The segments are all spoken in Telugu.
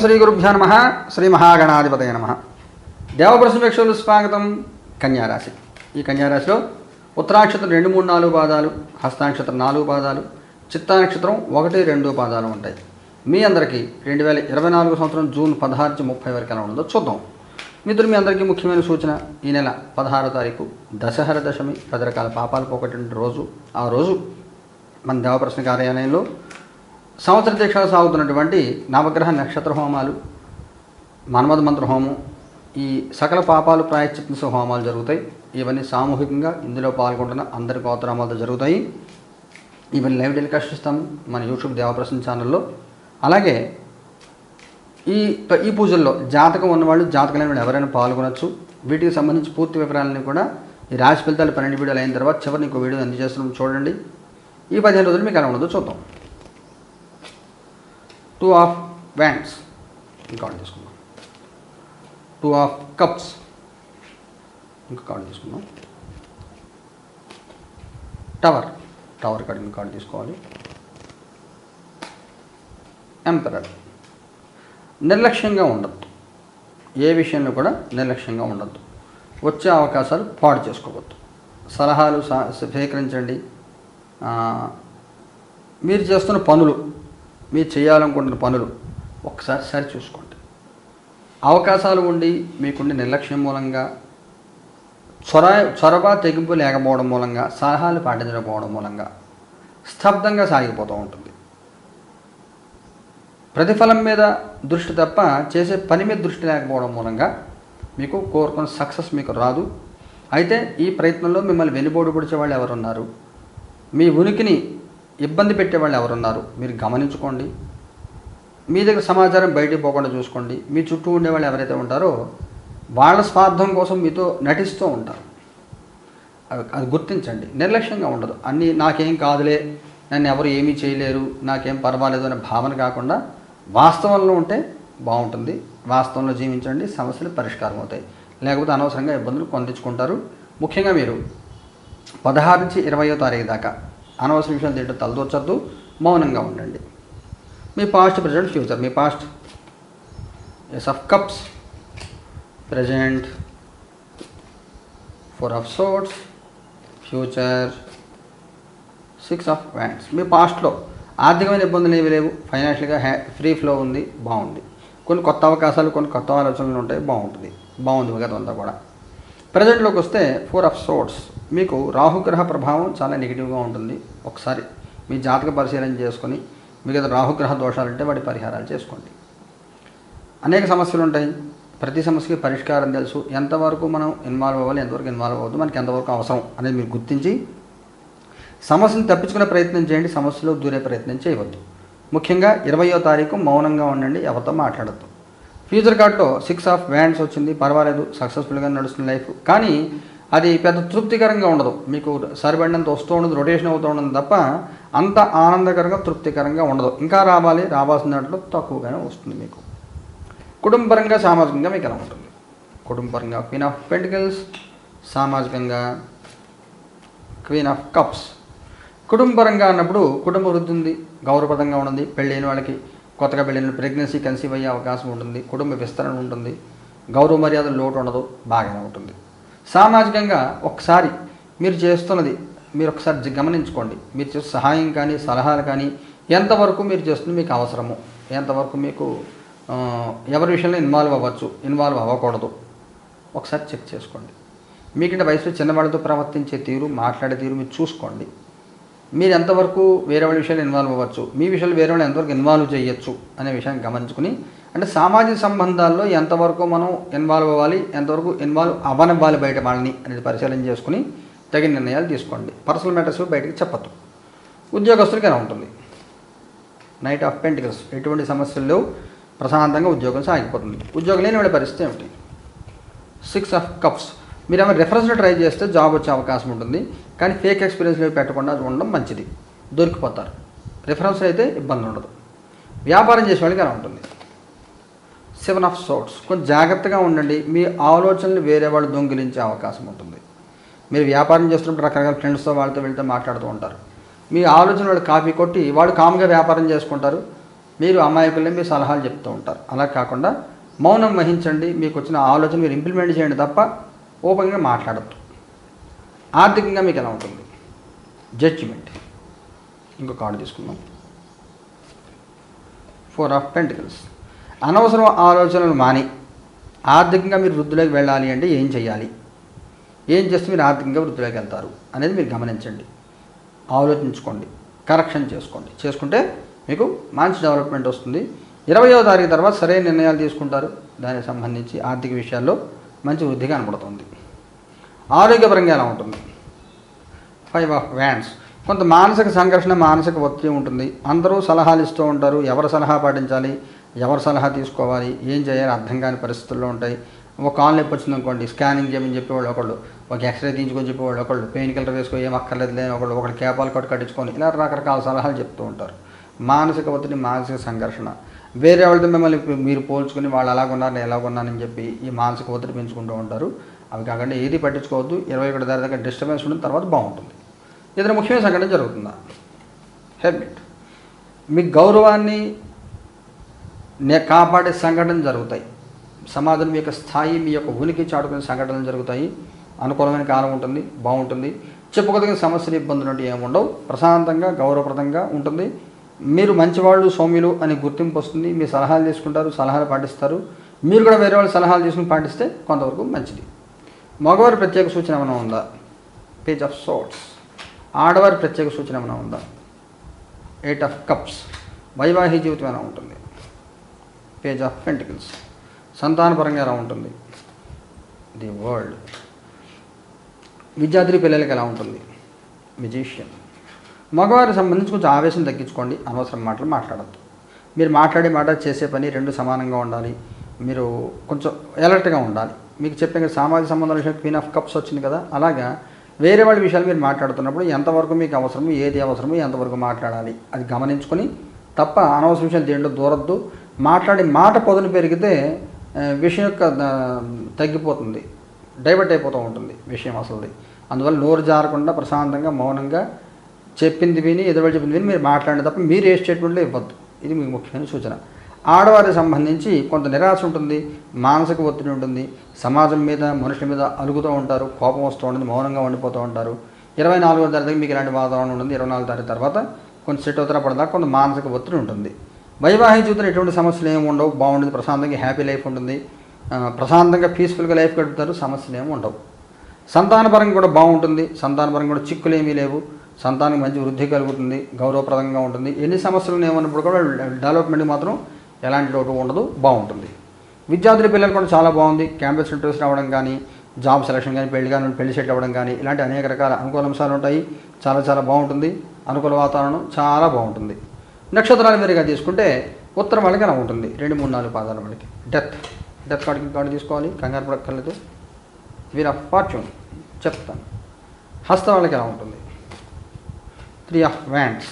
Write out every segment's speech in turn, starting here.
శ్రీ గురుభ్యో నమ. శ్రీ మహాగణాధిపతయ నమ. దేవప్రసమేక్షలు స్వాగతం కన్యారాశి. ఈ కన్యారాశిలో ఉత్తరాక్షత్రం రెండు మూడు నాలుగు పాదాలు హస్తానక్షత్రం నాలుగు పాదాలు చిత్తానక్షత్రం ఒకటి రెండు పాదాలు ఉంటాయి. మీ అందరికీ రెండు వేల ఇరవై నాలుగు సంవత్సరం జూన్ పదహారు ముప్పై వరకు ఎలా ఉందో చూద్దాం. మిత్రులు మీ అందరికీ ముఖ్యమైన సూచన ఈ నెల పదహారో తారీఖు దశహర దశమి పది రకాల పాపాలు పోగొట్టిన రోజు. ఆ రోజు మన దేవప్రసన కార్యాలయంలో సంవత్సర దీక్ష సాగుతున్నటువంటి నవగ్రహ నక్షత్ర హోమాలు మన్మధ మంత్ర హోమం ఈ సకల పాపాలు ప్రాయశ్చిత్త హోమాలు జరుగుతాయి. ఇవన్నీ సామూహికంగా ఇందులో పాల్గొంటున్న అందరి గోత్రామాలతో జరుగుతాయి. ఇవన్నీ లైవ్ టెలికాస్ట్ ఇస్తాము మన యూట్యూబ్ దేవప్రసన్న ఛానల్లో. అలాగే ఈ ఈ పూజల్లో జాతకం ఉన్నవాళ్ళు జాతకం లేని వాళ్ళు ఎవరైనా పాల్గొనొచ్చు. వీటికి సంబంధించి పూర్తి వివరాలని కూడా ఈ రాశి ఫలితాలు పన్నెండు వీడియోలు అయిన తర్వాత చివరిని ఇంకో వీడియో అందజేస్తున్నాం. చూడండి. ఈ పదిహేను రోజులు మీకు ఎలా ఉండదో చూద్దాం. టూ ఆఫ్ వ్యాండ్స్ ఇంకా తీసుకుందాం టూ ఆఫ్ కప్స్ ఇంకా కార్డు తీసుకుందాం టవర్ టవర్ కార్డు ఇంకా కార్డు తీసుకోవాలి ఎంపరర్ నిర్లక్ష్యంగా ఉండద్దు. ఏ విషయంలో కూడా నిర్లక్ష్యంగా ఉండద్దు. వచ్చే అవకాశాలు పాడు చేసుకోవద్దు. సలహాలు సేకరించండి. స్వీకరించండి మీరు చేస్తున్న పనులు మీరు చేయాలనుకుంటున్న పనులు ఒకసారి సరి చూసుకోండి. అవకాశాలు ఉండి మీకుండే నిర్లక్ష్యం మూలంగా చొర చొరవ తెగింపు లేకపోవడం మూలంగా సలహాలు పాటించకపోవడం మూలంగా స్తబ్దంగా సాగిపోతూ ఉంటుంది. ప్రతిఫలం మీద దృష్టి తప్ప చేసే పని మీద దృష్టి లేకపోవడం మూలంగా మీకు కోరుకున్న సక్సెస్ మీకు రాదు. అయితే ఈ ప్రయత్నంలో మిమ్మల్ని వెనుబోడు పొడిచే వాళ్ళు ఎవరున్నారు? మీ ఉనికిని ఇబ్బంది పెట్టే వాళ్ళు ఎవరున్నారు? మీరు గమనించుకోండి. మీ దగ్గర సమాచారం బయటికి పోకుండా చూసుకోండి. మీ చుట్టూ ఉండే వాళ్ళు ఎవరైతే ఉంటారో వాళ్ళ స్వార్థం కోసం మీతో నటిస్తూ ఉంటారు. అది అది గుర్తించండి. నిర్లక్ష్యంగా ఉండదు. అన్నీ నాకేం కాదులే నన్ను ఎవరు ఏమీ చేయలేరు నాకేం పర్వాలేదు అనే భావన కాకుండా వాస్తవంలో ఉంటే బాగుంటుంది. వాస్తవంలో జీవించండి సమస్యలు పరిష్కారం అవుతాయి. లేకపోతే అనవసరంగా ఇబ్బందులు పొందించుకుంటారు ముఖ్యంగా మీరు పదహారు నుంచి ఇరవయో తారీఖు దాకా అనవసర విషయాలు తింటే తలదూర్చద్దు మౌనంగా ఉండండి. మీ past present future me past ace of cups present four of swords future six of wands మీ పాస్ట్లో ఆర్థికమైన ఇబ్బందులు ఏవి లేవు. ఫైనాన్షియల్గా హ్యా ఫ్రీ ఫ్లో ఉంది బాగుంది. కొన్ని కొత్త అవకాశాలు కొన్ని కొత్త ఆలోచనలు ఉంటాయి బాగుంటుంది. బాగుంది గతంతా అంతా కూడా ప్రజెంట్లోకి వస్తే ఫోర్ ఆఫ్ సోట్స్ మీకు రాహుగ్రహ ప్రభావం చాలా నెగిటివ్గా ఉంటుంది. ఒకసారి మీ జాతక పరిశీలన చేసుకొని మిగతా రాహుగ్రహ దోషాలు ఉంటే వాటి పరిహారాలు చేసుకోండి. అనేక సమస్యలు ఉంటాయి. ప్రతి సమస్యకి పరిష్కారం తెలుసు. ఎంతవరకు మనం ఇన్వాల్వ్ అవ్వాలి ఎంతవరకు ఇన్వాల్వ్ అవ్వద్దు మనకి ఎంతవరకు అవసరం అనేది మీరు గుర్తించి సమస్యను తప్పించుకునే ప్రయత్నం చేయండి. సమస్యలో దూరే ప్రయత్నం చేయవద్దు. ముఖ్యంగా ఇరవయో తారీఖు మౌనంగా ఉండండి ఎవరితో మాట్లాడద్దు. ఫ్యూచర్ కార్డ్లో సిక్స్ ఆఫ్ వ్యాండ్స్ వచ్చింది. పర్వాలేదు సక్సెస్ఫుల్గా నడుస్తుంది లైఫ్. కానీ అది పెద్ద తృప్తికరంగా ఉండదు. మీకు సరిపడినంత వస్తూ ఉండదు రొటేషన్ అవుతూ ఉండదు తప్ప అంత ఆనందకరంగా తృప్తికరంగా ఉండదు. ఇంకా రావాలి రావాల్సిన దాంట్లో తక్కువగానే వస్తుంది మీకు. కుటుంబపరంగా సామాజికంగా మీకు ఎలా ఉంటుంది? కుటుంబపరంగా క్వీన్ ఆఫ్ పెంటికల్స్ సామాజికంగా క్వీన్ ఆఫ్ కప్స్ కుటుంబపరంగా అన్నప్పుడు కుటుంబ వృద్ధి ఉంది గౌరవపదంగా ఉంటుంది పెళ్ళైన వాళ్ళకి కొత్తగా పెళ్ళైన ప్రెగ్నెన్సీ కన్సీవ్ అయ్యే అవకాశం ఉంటుంది కుటుంబ విస్తరణ ఉంటుంది గౌరవ మర్యాదలు లోటు ఉండదు బాగానే ఉంటుంది. సామాజికంగా ఒకసారి మీరు చేస్తున్నది మీరు ఒకసారి గమనించుకోండి. మీరు చేసే సహాయం కానీ సలహాలు కానీ ఎంతవరకు మీరు చేస్తుంది మీకు అవసరము. ఎంతవరకు మీకు ఎవరి విషయంలో ఇన్వాల్వ్ అవ్వచ్చు ఇన్వాల్వ్ అవ్వకూడదు. ఒకసారి చెక్ చేసుకోండి. మీకంటే వయసులో చిన్నవాళ్ళతో ప్రవర్తించే తీరు మాట్లాడే తీరు మీరు చూసుకోండి. మీరు ఎంతవరకు వేరే వాళ్ళ విషయాలు ఇన్వాల్వ్ అవ్వచ్చు మీ విషయాలు వేరే వాళ్ళు ఎంతవరకు ఇన్వాల్వ్ చేయొచ్చు అనే విషయాన్ని గమనించుకుని అంటే సామాజిక సంబంధాల్లో ఎంతవరకు మనం ఇన్వాల్వ్ అవ్వాలి ఎంతవరకు ఇన్వాల్వ్ అవనివ్వాలి బయట వాళ్ళని అనేది పరిశీలన చేసుకుని తగిన నిర్ణయాలు తీసుకోండి. పర్సనల్ మ్యాటర్స్ బయటకు చెప్పద్దు. ఉద్యోగస్తులకి ఎలా ఉంటుంది? నైట్ ఆఫ్ పెంటికల్స్ ఎటువంటి సమస్యలు లేవు ప్రశాంతంగా ఉద్యోగం సాగిపోతుంది? ఉద్యోగం లేని వాళ్ళ పరిస్థితి ఏమిటి? సిక్స్ ఆఫ్ కప్స్ మీరు ఏమైనా రెఫరెన్స్లో ట్రై చేస్తే జాబ్ వచ్చే అవకాశం ఉంటుంది. కానీ ఫేక్ ఎక్స్పీరియన్స్ పెట్టకుండా ఉండడం మంచిది. దొరికిపోతారు. రిఫరెన్స్ అయితే ఇబ్బంది ఉండదు. వ్యాపారం చేసే వాళ్ళకి అలా ఉంటుంది. సెవెన్ ఆఫ్ సోట్స్ కొంచెం జాగ్రత్తగా ఉండండి. మీ ఆలోచనలు వేరే వాళ్ళు దొంగిలించే అవకాశం ఉంటుంది. మీరు వ్యాపారం చేస్తున్నప్పుడు రకరకాల ఫ్రెండ్స్తో వాళ్ళతో వెళ్తే మాట్లాడుతూ ఉంటారు. మీ ఆలోచన వాళ్ళు కాపీ కొట్టి వాళ్ళు కామ్గా వ్యాపారం చేసుకుంటారు. మీరు అమాయకులే మీ సలహాలు చెప్తూ ఉంటారు. అలా కాకుండా మౌనం వహించండి. మీకు వచ్చిన ఆలోచన మీరు ఇంప్లిమెంట్ చేయండి తప్ప ఓపెన్గా మాట్లాడద్దు. ఆర్థికంగా మీకు ఎలా ఉంటుంది? జడ్జిమెంట్ ఇంకో కార్డు తీసుకుందాం. ఫోర్ ఆఫ్ పెంటికల్స్ అనవసరం ఆలోచనలు మాని ఆర్థికంగా మీరు వృద్ధిలోకి వెళ్ళాలి అంటే ఏం చేయాలి ఏం చేస్తే మీరు ఆర్థికంగా వృద్ధిలోకి వెళ్తారు అనేది మీరు గమనించండి. ఆలోచించుకోండి. కరెక్షన్ చేసుకోండి. చేసుకుంటే మీకు మంచి డెవలప్మెంట్ వస్తుంది. ఇరవయో తారీఖు తర్వాత సరైన నిర్ణయాలు తీసుకుంటారు. దానికి సంబంధించి ఆర్థిక విషయాల్లో మంచి వృద్ధి కనబడుతుంది ఆరోగ్యపరంగా ఎలా ఉంటుంది? ఫైవ్ ఆఫ్ వ్యాండ్స్ కొంత మానసిక సంఘర్షణ మానసిక ఒత్తిడి ఉంటుంది. అందరూ సలహాలు ఇస్తూ ఉంటారు. ఎవరు సలహా పాటించాలి? ఎవరు సలహా తీసుకోవాలి? ఏం చేయాలి? అర్థం కాని పరిస్థితుల్లో ఉంటాయి. ఒక కాల్ నొప్పి వచ్చింది అనుకోండి స్కానింగ్ చేయమని చెప్పేవాళ్ళు ఒకళ్ళు ఒక ఎక్స్రే తీయించుకొని చెప్పేవాళ్ళు ఒకళ్ళు పెయిన్ కిల్లర్ వేసుకో ఏం అక్కర్లేదు లేని ఒకళ్ళు ఒకళ్ళు కేపాలు కట్టు కట్టించుకొని ఇలా రకరకాల సలహాలు చెప్తూ ఉంటారు. మానసిక ఒత్తిడి మానసిక సంఘర్షణ. వేరే వాళ్ళతో మిమ్మల్ని మీరు పోల్చుకుని వాళ్ళు ఎలాగున్నారు నేను ఎలాగున్నానని చెప్పి ఈ మానసిక ఒత్తిడి పెంచుకుంటూ ఉంటారు. అవి కాకుండా ఏది పట్టించుకోవద్దు ఇరవై ఒకటి దారి దగ్గర డిస్టర్బెన్స్ ఉంటుంది తర్వాత బాగుంటుంది. ఏదైనా ముఖ్యమైన సంఘటన జరుగుతుందా? హ్యాబిట్ మీ గౌరవాన్ని నే కాపాడే సంఘటనలు జరుగుతాయి. సమాజం మీ యొక్క స్థాయి మీ యొక్క ఉనికి చాటుకునే సంఘటనలు జరుగుతాయి. అనుకూలమైన కాలం ఉంటుంది బాగుంటుంది. చెప్పుకోదగిన సమస్యలు ఇబ్బందులు అంటే ఏముండవు ప్రశాంతంగా గౌరవప్రదంగా ఉంటుంది. మీరు మంచివాళ్ళు సౌమ్యులు అని గుర్తింపు వస్తుంది. మీ సలహాలు తీసుకుంటారు సలహాలు పాటిస్తారు. మీరు కూడా వేరే వాళ్ళ సలహాలు తీసుకుని పాటిస్తే కొంతవరకు మంచిది. మగవారి ప్రత్యేక సూచన ఏమైనా ఉందా? పేజ్ ఆఫ్ సోట్స్ ఆడవారి ప్రత్యేక సూచన ఏమైనా ఉందా? ఎయిట్ ఆఫ్ కప్స్ వైవాహిక జీవితం ఎలా ఉంటుంది? పేజ్ ఆఫ్ పెంటికల్స్ సంతానపరంగా ఎలా ఉంటుంది? ది వరల్డ్ విద్యార్థి పిల్లలకి ఎలా ఉంటుంది? మ్యూజిషియన్ మగవారికి సంబంధించి కొంచెం ఆవేశం తగ్గించుకోండి అనవసరం మాటలు మాట్లాడద్దు. మీరు మాట్లాడే మాట చేసే పని రెండు సమానంగా ఉండాలి. మీరు కొంచెం ఎలర్ట్గా ఉండాలి. మీకు చెప్పిన సామాజిక సంబంధాల విషయం క్వీన్ ఆఫ్ కప్స్ వచ్చింది కదా అలాగా వేరే వాళ్ళ విషయాలు మీరు మాట్లాడుతున్నప్పుడు ఎంతవరకు మీకు అవసరము ఏది అవసరము ఎంతవరకు మాట్లాడాలి. అది గమనించుకొని తప్ప అనవసర విషయాలు దేంట్లో దూరద్దు. మాట్లాడే మాట పొదను పెరిగితే విషయం యొక్క తగ్గిపోతుంది. డైవర్ట్ అయిపోతూ ఉంటుంది విషయం అసలుది. అందువల్ల నోరు జారకుండా ప్రశాంతంగా మౌనంగా చెప్పింది విని ఎదురు చెప్పింది విని మీరు మాట్లాడే తప్ప మీరు ఏ స్టేట్మెంట్లో ఇవ్వద్దు. ఇది మీకు ముఖ్యమైన సూచన. ఆడవారికి సంబంధించి కొంత నిరాశ ఉంటుంది మానసిక ఒత్తిడి ఉంటుంది సమాజం మీద మనుషుల మీద అలుగుతూ ఉంటారు కోపం వస్తూ ఉంటుంది మౌనంగా ఉండిపోతూ ఉంటారు. ఇరవై నాలుగో తారీఖు మీకు ఇలాంటి వాతావరణం ఉంటుంది. ఇరవై నాలుగో తారీఖు తర్వాత కొంచెం సెట్ అవుతారా పడదా కొంత మానసిక ఒత్తిడి ఉంటుంది. వైవాహిక జీవితంలో ఎటువంటి సమస్యలు ఏమి ఉండవు బాగుంటుంది ప్రశాంతంగా హ్యాపీ లైఫ్ ఉంటుంది. ప్రశాంతంగా పీస్ఫుల్గా లైఫ్ గడుపుతారు సమస్యలు ఏమి ఉండవు. సంతానపరంగా కూడా బాగుంటుంది. సంతానపరంగా కూడా చిక్కులు ఏమీ లేవు. సంతానికి మంచి వృద్ధి కలుగుతుంది గౌరవప్రదంగా ఉంటుంది. ఎన్ని సమస్యలు ఏమన్నప్పుడు కూడా డెవలప్మెంట్ మాత్రం ఎలాంటి లోటు ఉండదు బాగుంటుంది. విద్యార్థుల పిల్లలు కూడా చాలా బాగుంది. క్యాంపస్ ఇంటర్వ్యూస్ రావడం కానీ జాబ్ సెలక్షన్ కానీ పెళ్ళి కానీ పెళ్ళి సెట్ అవ్వడం కానీ ఇలాంటి అనేక రకాల అనుకూల అంశాలు ఉంటాయి. చాలా చాలా బాగుంటుంది. అనుకూల వాతావరణం చాలా బాగుంటుంది. నక్షత్రాల మీరుగా తీసుకుంటే ఉత్తరం వాళ్ళకి అలా ఉంటుంది. రెండు మూడు నాలుగు పాదాల వాళ్ళకి. డెత్ డెత్ కార్డుకి కార్డు తీసుకోవాలి. కంగారు పడక్కర్లేదు. వీర్ ఫార్చ్యూన్ చెప్తాను. హస్త వాళ్ళకి ఎలా ఉంటుంది? Three of wands.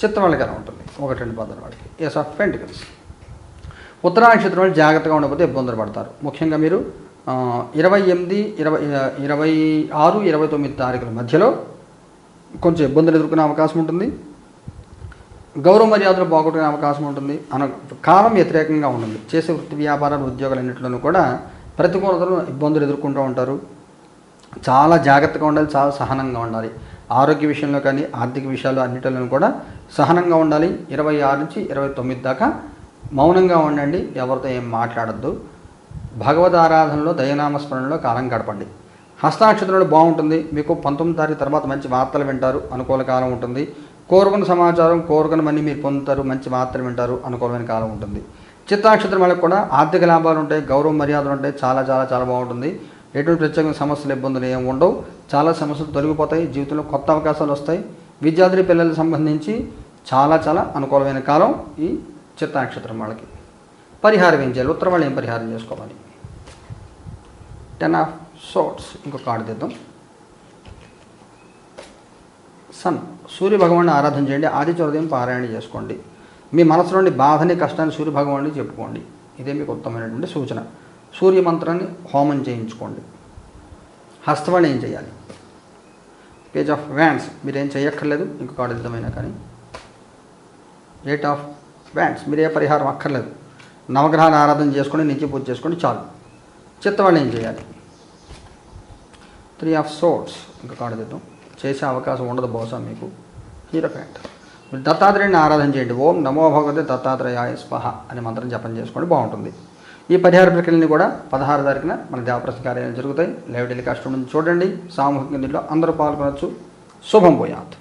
చిత్త వాళ్ళకి ఉంటుంది. ఒకటి రెండు పదాల వాళ్ళకి ఎస్ ఆఫ్ పెంటికల్స్ ఉత్తరా నక్షత్రం వాళ్ళు జాగ్రత్తగా ఉండకపోతే ఇబ్బందులు పడతారు. ముఖ్యంగా మీరు ఇరవై ఎనిమిది ఇరవై ఇరవై ఆరు ఇరవై తొమ్మిది తారీఖుల మధ్యలో కొంచెం ఇబ్బందులు ఎదుర్కొనే అవకాశం ఉంటుంది. గౌరవ మర్యాదలు పోగొట్టుకునే అవకాశం ఉంటుంది. అన కాలం వ్యతిరేకంగా ఉంటుంది. చేసే వృత్తి వ్యాపారాలు ఉద్యోగాలు అన్నింటిలోనూ కూడా ప్రతికూలతలు ఇబ్బందులు ఎదుర్కొంటూ ఉంటారు. చాలా జాగ్రత్తగా ఉండాలి చాలా సహనంగా ఉండాలి. ఆరోగ్య విషయంలో కానీ ఆర్థిక విషయాలు అన్నిటిలోనూ కూడా సహనంగా ఉండాలి. ఇరవై ఆరు నుంచి ఇరవై తొమ్మిది దాకా మౌనంగా ఉండండి. ఎవరితో ఏం మాట్లాడద్దు. భగవద్ ఆరాధనలో దయనామ స్మరణలో కాలం గడపండి. హస్తాక్షత్రంలో బాగుంటుంది. మీకు పంతొమ్మిది తారీఖు తర్వాత మంచి వార్తలు వింటారు. అనుకూల కాలం ఉంటుంది. కోరుకున్న సమాచారం కోరుకున్నవన్నీ మీరు పొందుతారు. మంచి వార్తలు వింటారు. అనుకూలమైన కాలం ఉంటుంది. చిత్తాక్షత్రం వాళ్ళకి కూడా ఆర్థిక లాభాలు ఉంటాయి. గౌరవ మర్యాదలు ఉంటాయి. చాలా చాలా చాలా బాగుంటుంది. ఎటువంటి ప్రత్యేకమైన సమస్యలు ఇబ్బందులు ఏమి ఉండవు. చాలా సమస్యలు తొలగిపోతాయి. జీవితంలో కొత్త అవకాశాలు వస్తాయి. విద్యార్థి పిల్లలకు సంబంధించి చాలా చాలా అనుకూలమైన కాలం ఈ చిత్త నక్షత్రం వాళ్ళకి. పరిహారం ఏం చేయాలి ఉత్తరం వాళ్ళు ఏం పరిహారం చేసుకోవాలి? టెన్ ఆఫ్ సోట్స్ ఇంకొక కార్డు తీద్దాం. సన్ సూర్య భగవాన్ని ఆరాధన చేయండి. ఆదిత్య ఉదయం పారాయణ చేసుకోండి. మీ మనసులోని బాధని కష్టాన్ని సూర్య భగవాన్ని చెప్పుకోండి. ఇదే మీకు ఉత్తమమైనటువంటి సూచన. సూర్య మంత్రాన్ని హోమం చేయించుకోండి. హస్తవాణి ఏం చేయాలి? పేజ్ ఆఫ్ వ్యాండ్స్ మీరు ఏం చేయక్కర్లేదు ఇంకొక కార్డు కానీ. ఎయిట్ ఆఫ్ వ్యాండ్స్ మీరు ఏ పరిహారం అక్కర్లేదు. నవగ్రహాన్ని ఆరాధన చేసుకొని నిత్య పూజ చేసుకొని చాలు. చిత్తవాళ్ళు ఏం చేయాలి? త్రీ ఆఫ్ సోట్స్ ఇంకా కాడదిద్దాం చేసే అవకాశం ఉండదు బహుశా మీకు. హీరో ప్యాంట్ మీరు దత్తాత్రేయుని ఆరాధన చేయండి. ఓం నమో భగవతే దత్తాత్రేయాయ స్వహ అనే మంత్రం జపం చేసుకోండి బాగుంటుంది. ఈ పరిహార ప్రక్రియని కూడా పదహారు తారీఖున మన దేవప్రస కార్యాలయం జరుగుతాయి. లైవ్ టెలికాస్ట్ నుంచి చూడండి. సామూహిక నిధిలో అందరూ పాల్గొనవచ్చు శుభం పోయాత్